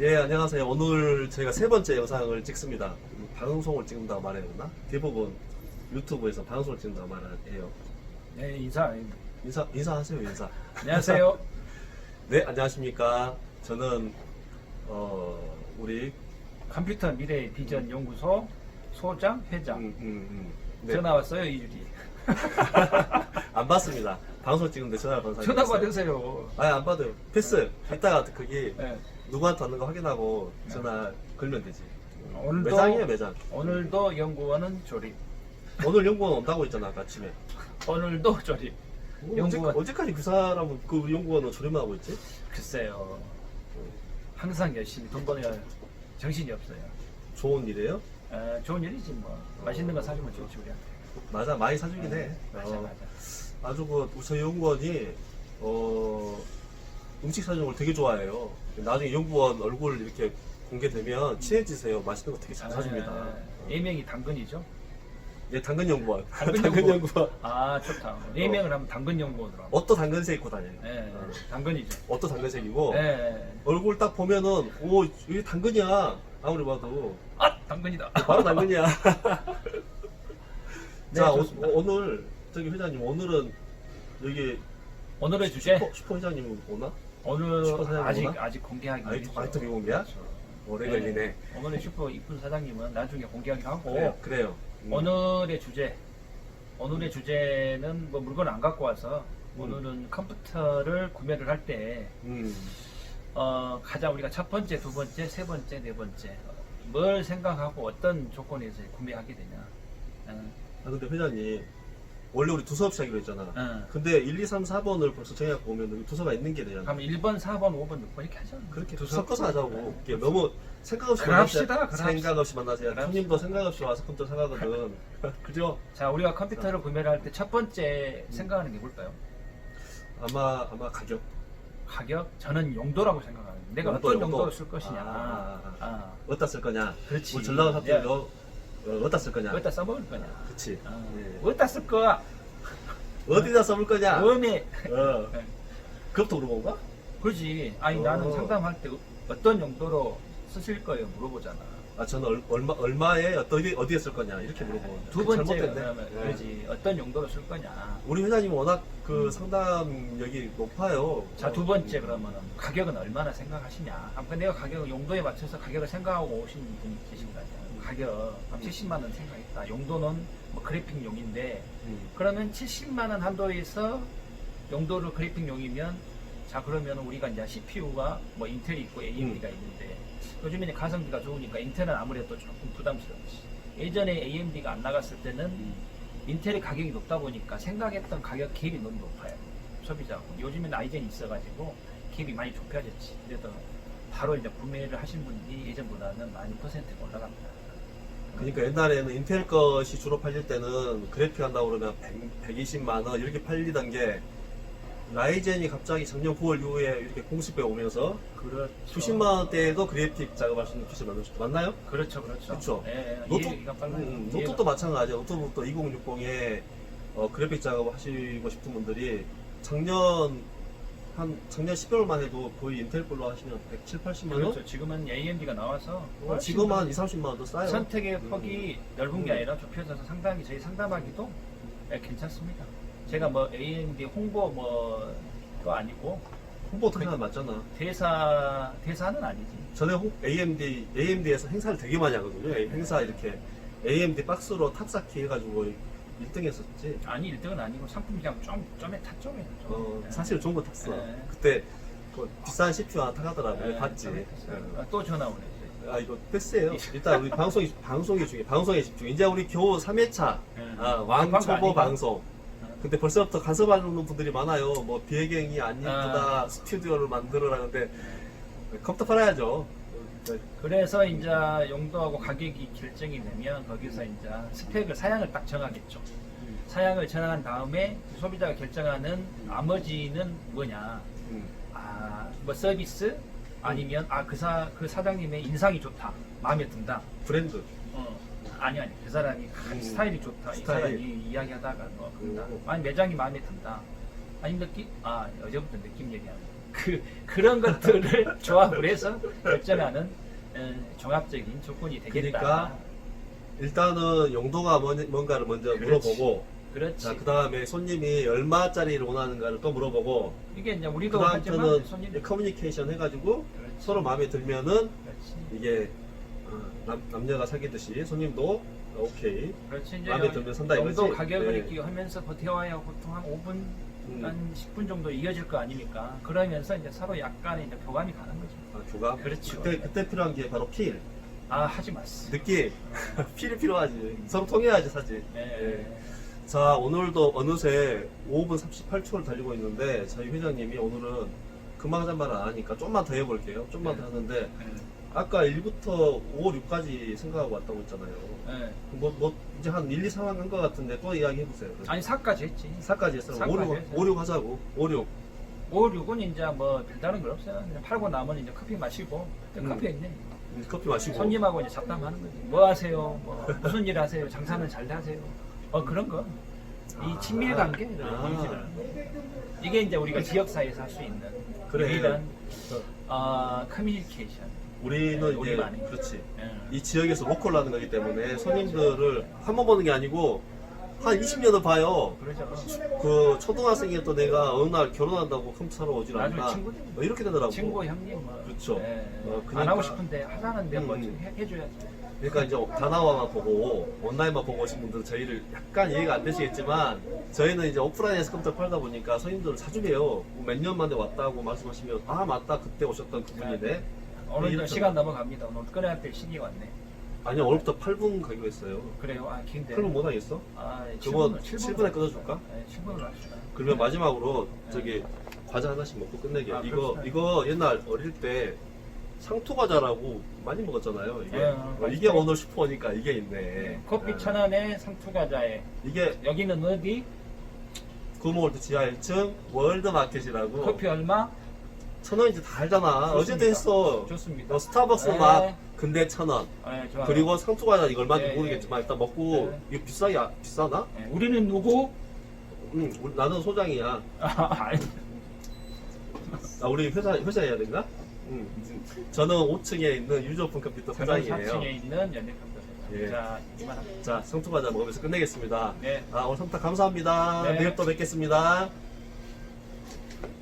예, 안녕하세요. 오늘 저희가 세 번째 영상을 찍습니다. 방송을 찍는다고 말해야 되나? 대부분 유튜브에서 방송을 찍는다고 말해요. 네, 인사. 인사, 인사하세요, 인사. 안녕하세요. 네, 안녕하십니까. 저는, 어, 우리, 컴퓨터 미래 비전 연구소 소장 회장. 음, 음, 음. 네. 전화 왔어요, 이주리. 안 받습니다. 방송 찍는데 전화를 건 사람이 전화. 받으세요. 아니, 안 받아요. 패스. 이따가 거기 네. 누구한테 왔는 거 확인하고 전화 걸면 되지. 오늘도 매장이에요, 매장. 오늘도 연구원은 조립. 오늘 연구원 온다고 했잖아, 아까 아침에. 오늘도 조립. 언제, 연구원. 언제 까지 그 사람은 그 연구원은 조립만 하고 있지? 글쎄요. 항상 열심히 돈 벌어야 정신이 없어요. 좋은 일이에요? 어, 좋은 일이지 뭐. 맛있는 거 사주면 좋지 우리한테. 맞아, 많이 사주긴 해. 맞아 어, 맞아. 아주 그 저희 연구원이 어, 음식 걸 되게 좋아해요. 나중에 연구원 얼굴 이렇게 공개되면 친해지세요. 맛있는 거 되게 잘 사줍니다. 아, 예명이 당근이죠. 예, 당근 연구원. 당근 연구원. 아 좋다. 예명을 하면 당근 연구원으로. 하면. 옷도 당근색 입고 다녀요. 네, 어, 당근이죠. 옷도 당근색이고 네. 얼굴 딱 보면은 오 이게 당근이야. 아무리 봐도 아 당근이다. 바로 당근이야. 네, 자 오, 좋습니다. 오늘 저기 회장님 오늘은 여기 오늘의 주제 슈퍼, 슈퍼 회장님 오나? 오늘 슈퍼 사장님 아직 오나? 아직 공개하기 아직- 아직도 비공개야? 오래 걸리네. 오늘의 슈퍼 이쁜 사장님은 나중에 공개하기로 하고 그래요. 그래요. 음. 오늘의 주제 오늘의 주제는 뭐 물건 안 갖고 와서 음. 오늘은 컴퓨터를 구매를 할때 음. 어, 가장 우리가 첫 번째, 두 번째, 세 번째, 네 번째 뭘 생각하고 어떤 조건에서 구매하게 되냐. 어, 아 근데 회장님 원래 우리 두 수업 시작으로 했잖아. 어. 근데 1, 2, 3, 4번을 벌써 정해갖고 오면 여기 두 수가 있는 게 되잖아. 그럼 1번, 4번, 5번, 6번 이렇게 하죠. 그렇게 두 섞어서 섞어서. 하자고. 네. 이게 너무 생각 없이 그럽시다. 그럽시다. 생각 없이 만나세요. 그럽시다. 형님도 생각 없이 와서 컴퓨터 사가거든. 그죠? 자, 우리가 컴퓨터를 구매를 할 때 첫 번째 생각하는 게 뭘까요? 아마 아마 가격. 가격? 저는 용도라고 생각합니다. 내가 용도, 어떤 용도. 용도로 쓸 것이냐. 아, 아, 아, 어디다 쓸 거냐? 그렇지. 우리 전라도 사투리 야. 너 어, 어디다 쓸 거냐? 어디다 써먹을 거냐. 그치. 아, 예. 어디다 쓸 거야? 어디다 써볼 거냐? 음에. 어. 네. 그것도 물어본 거야? 그렇지. 아니, 어. 나는 상담할 때 어떤 용도로 쓰실 거예요? 물어보잖아. 아 저는 얼, 얼마 얼마에 어디 어디에 쓸 거냐 이렇게 물어보는데 두 번째 잘못됐네. 그러면 네. 그러지. 어떤 용도로 쓸 거냐. 우리 회장님 워낙 그 상담력이 높아요. 자, 두 번째 그러면은 가격은 얼마나 생각하시냐. 아까 내가 가격을 용도에 맞춰서 가격을 생각하고 오신 분이 계신 거 아니야. 가격 한 70만 원 생각했다. 용도는 뭐 그래픽용인데 음. 그러면 70만 원 한도에서 용도를 그래픽용이면 자 그러면 우리가 이제 CPU가 뭐 인텔이 있고 AMD가 있는데 요즘에는 가성비가 좋으니까 인텔은 아무래도 조금 부담스럽지. 예전에 AMD가 안 나갔을 때는 인텔의 가격이 높다 보니까 생각했던 가격 갭이 너무 높아요. 소비자하고. 요즘에는 아이젠이 있어가지고 갭이 많이 좁혀졌지. 그래서 바로 이제 구매를 하신 분이 예전보다는 많이 퍼센트가 올라갑니다. 그러니까 옛날에는 인텔 것이 주로 팔릴 때는 그래픽 한다고 그러면 100, 120만 원 이렇게 팔리던 게 라이젠이 갑자기 작년 9월 이후에 이렇게 공식배 오면서 그렇죠. 수십만 원대에도 그래픽 작업할 수 있는 PC 만들 수 있죠. 맞나요? 그렇죠, 그렇죠. 그쵸. 예, 예. 노트, 이해가 빨라요. 음, 이해가 노트도 마찬가지예요. 노트북도 2060에 어, 그래픽 작업 하시고 싶은 분들이 작년 한 작년 12월만 해도 거의 인텔 걸로 하시면 170, 80만 원? 그렇죠. 지금은 AMD가 나와서 어, 훨씬 지금 더한 2, 30만 원도 싸요. 선택의 음. 폭이 넓은 게 음. 아니라 좁혀져서 상당히 저희 상담하기도 예, 괜찮습니다. 제가 뭐 AMD 홍보 뭐도 아니고 홍보 하나 맞잖아. 대사 대사는 아니지. 전에 홍- AMD, AMD에서 행사를 되게 많이 하거든요. 행사 이렇게 AMD 박스로 탑쌓기 해가지고 1등 했었지. 아니 1등은 아니고 상품 그냥 좀 점에 좀. 어, 예. 사실 좋은 거 탔어. 네. 그때 그 비싼 CPU 하나 타가더라고요. 예, 봤지. 예. 아, 또 전화 오네. 아 이거 패스예요. 일단 우리 방송이 방송에 중에 방송에 집중. 이제 우리 겨우 3회차 예. 아, 왕초보. 방송. 근데 벌써부터 간섭하는 분들이 많아요. 뭐 비해경이 안 이쁘다, 아. 스튜디오를 만들어라는데 컴퓨터 팔아야죠. 네. 그래서 이제 용도하고 가격이 결정이 되면 거기서 이제 스펙을 사양을 딱 정하겠죠. 사양을 정한 다음에 소비자가 결정하는 나머지는 뭐냐? 음. 아, 뭐 서비스 아니면 아 그 사 그 사장님의 인상이 좋다, 마음에 든다. 브랜드. 어, 아니 아니 그 사람이 음. 스타일이 좋다. 이 스타일. 사람이 이야기하다가 뭐 그런다. 음. 아니 매장이 마음에 든다. 아니 느낌 아 어제부터 느낌 얘기하는. 그 그런 것들을 조합을 해서 결정하는 어, 종합적인 조건이 되겠다. 그러니까 일단은 용도가 뭔가를 먼저 그렇지. 물어보고 그렇지. 자, 그 다음에 손님이 얼마짜리를 원하는가를 또 물어보고 이게 이제 그 우리도 하지만 손님 커뮤니케이션 해가지고 그렇지. 서로 마음에 들면은 그렇지. 이게 어, 남, 남녀가 사귀듯이 손님도 오케이 그렇지. 이제 마음에 들면 산다 이거지? 가격을 네. 이렇게 하면서 버텨와야 보통 한 5분 음. 한 10분 정도 이어질 거 아닙니까? 그러면서 이제 서로 약간의 이제 교감이 가는 거죠. 아, 교감 그렇죠. 그때 그때 필요한 게 바로 필 아 하지 마세요. 느낌 필이 필요하지 서로 통해야지 사실 네. 예. 자 오늘도 어느새 5분 38초를 달리고 있는데 저희 회장님이 오늘은 금방 잔말을 안 하니까 좀만 더 해볼게요 좀만 더 네. 하는데 네. 아까 1부터 5, 6까지 생각하고 왔다고 했잖아요 네. 뭐, 뭐 이제 한 1, 2, 3한 간것 같은데 또 이야기 해보세요 아니 4까지 했지. 4까지 했어요 5, 6, 사까지 했어요. 5, 6 하자고 5, 6 5, 6은 이제 뭐 별다른 건 없어요. 그냥 팔고 나면 이제 커피 마시고 음. 커피 있네. 커피 마시고 손님하고 이제 잡담하는 거지. 뭐 하세요? 뭐 무슨 일 하세요? 장사는 잘 하세요? 뭐 그런 거. 이 친밀 관계를 아. 유지하는 거. 이게 이제 우리가 지역 사회에서 할 수 있는 그래. 유일한 어, 커뮤니케이션. 우리는 네, 이제 우리만의. 그렇지 예. 이 지역에서 로컬로 하는 거기 때문에 손님들을 한 번 보는 게 아니고 한 20년을 봐요 그러죠. 그 초등학생이었던 내가 어느 날 결혼한다고 컴퓨터로 오질 나중에 않나. 뭐 이렇게 되더라고 친구 형님 뭐. 그렇죠. 예. 어, 안 그러니까- 하고 싶은데 하자는데 뭐 음. 좀 해, 해줘야지. 그러니까 이제 다나와만 보고 온라인만 보고 오신 분들은 저희를 약간 이해가 안 되시겠지만 저희는 이제 오프라인에서 컴퓨터 팔다 보니까 손님들을 자주 봬요 몇 년 만에 왔다고 말씀하시면 아 맞다 그때 오셨던 그분이네 좀 이렇게- 시간 넘어갑니다. 오늘 끊어야 될 시기가 왔네. 아니 오늘부터 8분 가기로 했어요 그래요? 아 긴데. 8분 못 하겠어? 아, 그거 7분, 7분 에 끊어줄까? 네, 7분으로 합시다. 그러면 마지막으로 저기 과자 하나씩 먹고 끝내게 아, 이거 그렇구나. 이거 옛날 어릴 때 상토 과자라고 많이 먹었잖아요 이게 네, 어. 이게 오늘 슈퍼니까 이게 있네 커피 아, 천 원에 상투 과자에 이게 여기는 어디? 구모월드 지하 1층 월드마켓이라고 커피 얼마? 천 원인지 다 알잖아 좋습니다. 어제도 했어 좋습니다. 너 스타벅스 네. 맛 근데 천원 네, 좋아요. 그리고 상토 과자 이거 얼마인지 네, 모르겠지만 일단 먹고 네. 이거 비싸게 아- 비싸나? 네, 우리는 누구? 응 우리- 나는 소장이야 아, 아니, 아, 우리 회사 회사 해야 되나? 응. 저는 5층에 있는 유저폰 컴퓨터 저는 사장이에요. 4층에 있는 연예컴퓨터 예. 자, 이만 합니다. 자, 성투 과자 먹으면서 끝내겠습니다. 네. 아, 오늘 성탁 감사합니다. 네. 내일 또 뵙겠습니다.